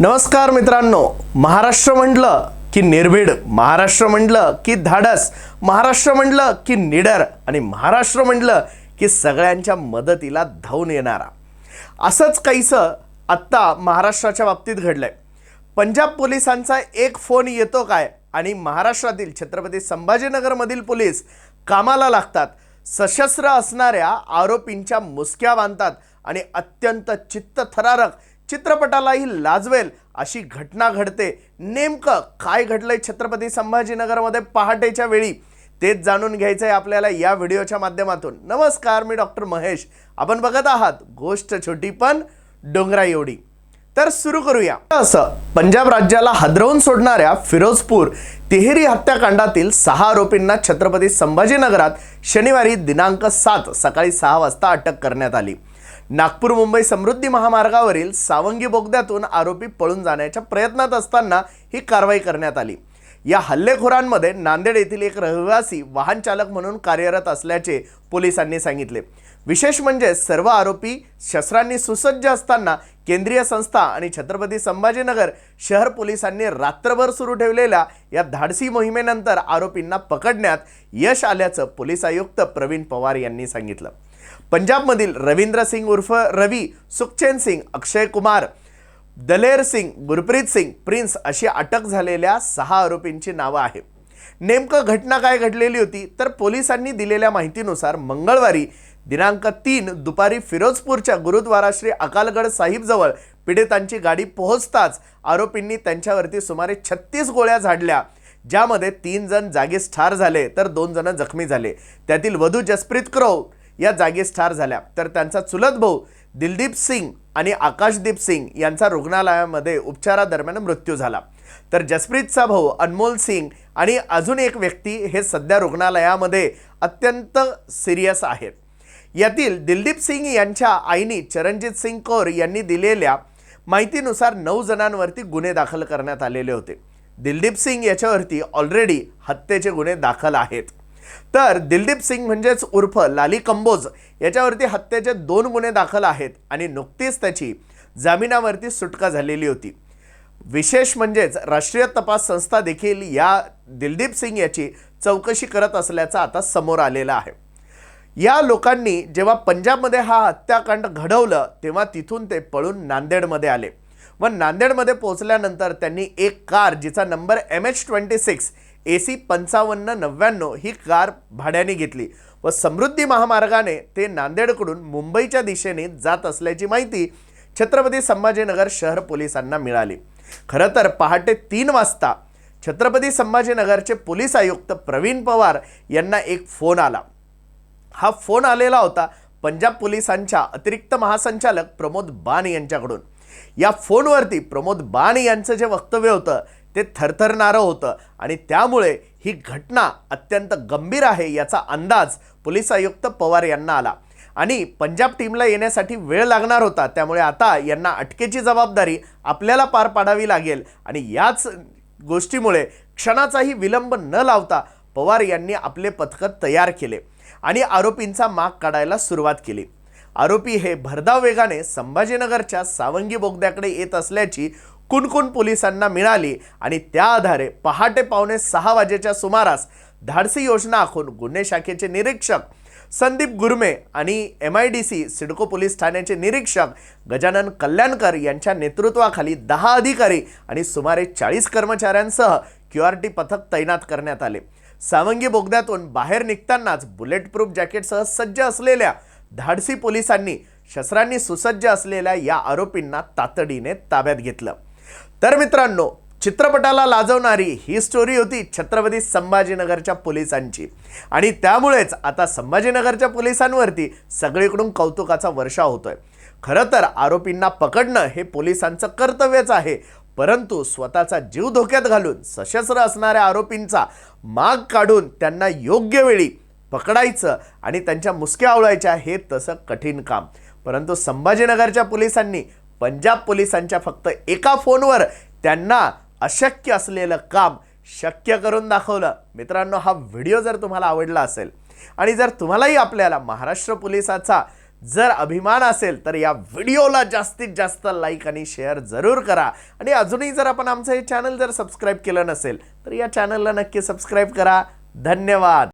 नमस्कार मित्रांनो महाराष्ट्र म्हटलं की निर्भीड महाराष्ट्र म्हटलं की धाडस महाराष्ट्र म्हटलं की निडर आणि महाराष्ट्र म्हटलं की सगळ्यांच्या मदतीला धावून येणारा. असंच काहीसं आत्ता महाराष्ट्राच्या बाबतीत घडलंय. पंजाब पोलिसांचा एक फोन येतो काय आणि महाराष्ट्रातील छत्रपती संभाजीनगरमधील पोलीस कामाला लागतात. सशस्त्र असणाऱ्या आरोपींच्या मुसक्या बांधतात आणि अत्यंत चित्तथरारक चित्रपटालाही लाजवेल अशी घटना घडते. नेमकं काय घडलंय छत्रपती संभाजीनगरमध्ये पहाटेच्या वेळी? तेच जाणून घ्यायचं आहे आपल्याला या व्हिडिओच्या माध्यमातून. नमस्कार मी डॉक्टर महेश. आपण बघत आहात गोष्ट छोटी पण डोंगरा एवढी. तर सुरू करूया. असं पंजाब राज्याला हादरवून सोडणाऱ्या फिरोजपूर तिहेरी हत्याकांडातील सहा आरोपींना छत्रपती संभाजीनगरात शनिवारी दिनांक सात सकाळी सहा वाजता अटक करण्यात आली. नागपूर मुंबई समृद्धी महामार्गावरील सावंगी बोगद्यातून आरोपी पळून जाण्याच्या प्रयत्नात असताना ही कारवाई करण्यात आली. या हल्लेखोरांमध्ये नांदेड येथील एक रहिवासी वाहन चालक म्हणून कार्यरत असल्याचे पोलिसांनी सांगितले. विशेष म्हणजे सर्व आरोपी शस्त्रांनी सुसज्ज असताना केंद्रीय संस्था आणि छत्रपती संभाजीनगर शहर पोलिसांनी रात्रभर सुरू ठेवलेल्या या धाडसी मोहिमेनंतर आरोपींना पकडण्यात यश आल्याचं पोलीस आयुक्त प्रवीण पवार यांनी सांगितलं. पंजाबमधील रवींद्र सिंग उर्फ रवी सुखचैन सिंग अक्षय कुमार दलेर सिंग गुरप्रीत सिंग प्रिन्स अशी अटक झालेल्या सहा आरोपींची नावं आहे नेमकं घटना काय घडलेली होती तर पोलिसांनी दिलेल्या माहितीनुसार मंगळवारी दिनांक तीन दुपारी फिरोजपूरच्या गुरुद्वारा श्री अकालगड साहिबजवळ पीडितांची गाडी पोहोचताच आरोपींनी त्यांच्यावरती सुमारे छत्तीस गोळ्या झाडल्या ज्यामध्ये तीन जण जागीच ठार झाले तर दोन जण जखमी झाले. त्यातील वधू जसप्रीत कौर या जागीच ठार झाल्या. तर त्यांचा चुलत भाऊ दिलदीप सिंग आणि आकाशदीप सिंग यांचा रुग्णालयामध्ये उपचारादरम्यान मृत्यू झाला. तर जसप्रीतचा भाऊ अनमोल सिंग आणि अजून एक व्यक्ती हे सध्या रुग्णालयामध्ये अत्यंत सिरियस आहेत. यातील दिलदीप सिंग यांच्या आईनी चरणजित सिंग कौर यांनी दिलेल्या माहितीनुसार नऊ जणांवरती गुन्हे दाखल करण्यात आलेले होते. दिलदीप सिंग याच्यावरती ऑलरेडी हत्येचे गुन्हे दाखल आहेत. तर दिलदीप सिंग म्हणजेच उर्फ लाली कंबोज याच्यावरती हत्येचे दोन गुन्हे दाखल आहेत आणि नुकतीच त्याची जामिनावरती सुटका झालेली होती. विशेष म्हणजेच राष्ट्रीय तपास संस्था देखील या दिलदीप सिंग याची चौकशी करत असल्याचं आता समोर आलेलं आहे. या लोकांनी जेव्हा पंजाबमध्ये हा हत्याकांड घडवलं तेव्हा तिथून ते पळून नांदेडमध्ये आले. व नांदेडमध्ये पोहोचल्यानंतर त्यांनी एक कार जिचा number M H twenty six A C पंचावन्न नव्याण्णव ही कार भाड्याने घेतली व समृद्धी महामार्गाने ते नांदेडकडून मुंबईच्या दिशेने जात असल्याची माहिती छत्रपती संभाजीनगर शहर पोलिसांना मिळाली. खरं तर पहाटे तीन वाजता छत्रपती संभाजीनगरचे पोलीस आयुक्त प्रवीण पवार यांना एक फोन आला. हा फोन आलेला होता पंजाब पोलिसांच्या अतिरिक्त महासंचालक प्रमोद बान यांच्याकडून. या फोनवरती प्रमोद बान यांचं जे वक्तव्य होतं ते थरथरणारं होतं. आणि त्यामुळे ही घटना अत्यंत गंभीर आहे याचा अंदाज पोलीस आयुक्त पवार यांना आला. आणि पंजाब टीमला येण्यासाठी वेळ लागणार होता त्यामुळे आता यांना अटकेची जबाबदारी आपल्याला पार पाडावी लागेल. आणि याच गोष्टीमुळे क्षणाचाही विलंब न लावता पवार यांनी आपले पथकं तयार केले आणि आरोपींचा माग काढायला सुरुवात केली. आरोपी हे भरधाव वेगाने संभाजीनगरच्या सावंगी बोगद्याकडे येत असल्याची कुणकुण पोलिसांना मिळाली आणि त्या आधारे पहाटे पावणे सहा वाजेच्या सुमारास धाडसी योजना आखून गुन्हे शाखेचे निरीक्षक संदीप गुरमे आणि M I D C CIDCO police ठाण्याचे निरीक्षक गजानन कल्याणकर यांच्या नेतृत्वाखाली दहा अधिकारी आणि सुमारे चाळीस कर्मचाऱ्यांसह क्यू आर टी पथक तैनात करण्यात आले. सावंगी बोगद्यातून बाहेर निघतानाच बुलेट प्रूफ जॅकेटसह सज्ज असलेल्या धाडसी पोलिसांनी शस्त्रांनी सुसज्ज असलेल्या या आरोपींना तातडीने ताब्यात घेतलं. तर मित्रांनो चित्रपटाला लाजवणारी ही स्टोरी होती छत्रपती संभाजीनगरच्या पोलिसांची. आणि त्यामुळेच आता संभाजीनगरच्या पोलिसांवरती सगळीकडून कौतुकाचा वर्षा होतोय. खरं तर आरोपींना पकडणं हे पोलिसांचं कर्तव्यच आहे परंतु स्वतःचा जीव धोक्यात घालून सशस्त्र असणाऱ्या आरोपींचा माग काढून त्यांना योग्य वेळी पकडायचं आणि त्यांच्या मुसक्या आवळायच्या हे तसं कठीण काम. परंतु संभाजीनगरच्या पोलिसांनी पंजाब पोलिसांच्या फक्त एका फोनवर त्यांना अशक्य असलेलं काम शक्य करून दाखवलं. मित्रांनो हा व्हिडिओ जर तुम्हाला आवडला असेल आणि जर तुम्हालाही आपल्याला महाराष्ट्र पोलिसाचा जर अभिमान असेल तर या व्हिडिओला जास्तीत जास्त लाईक आणि शेअर जरूर करा. आणि अजूनही जर आपण आमचं हे चॅनल जर सबस्क्राईब केलं नसेल तर या चॅनलला नक्की सबस्क्राईब करा. धन्यवाद.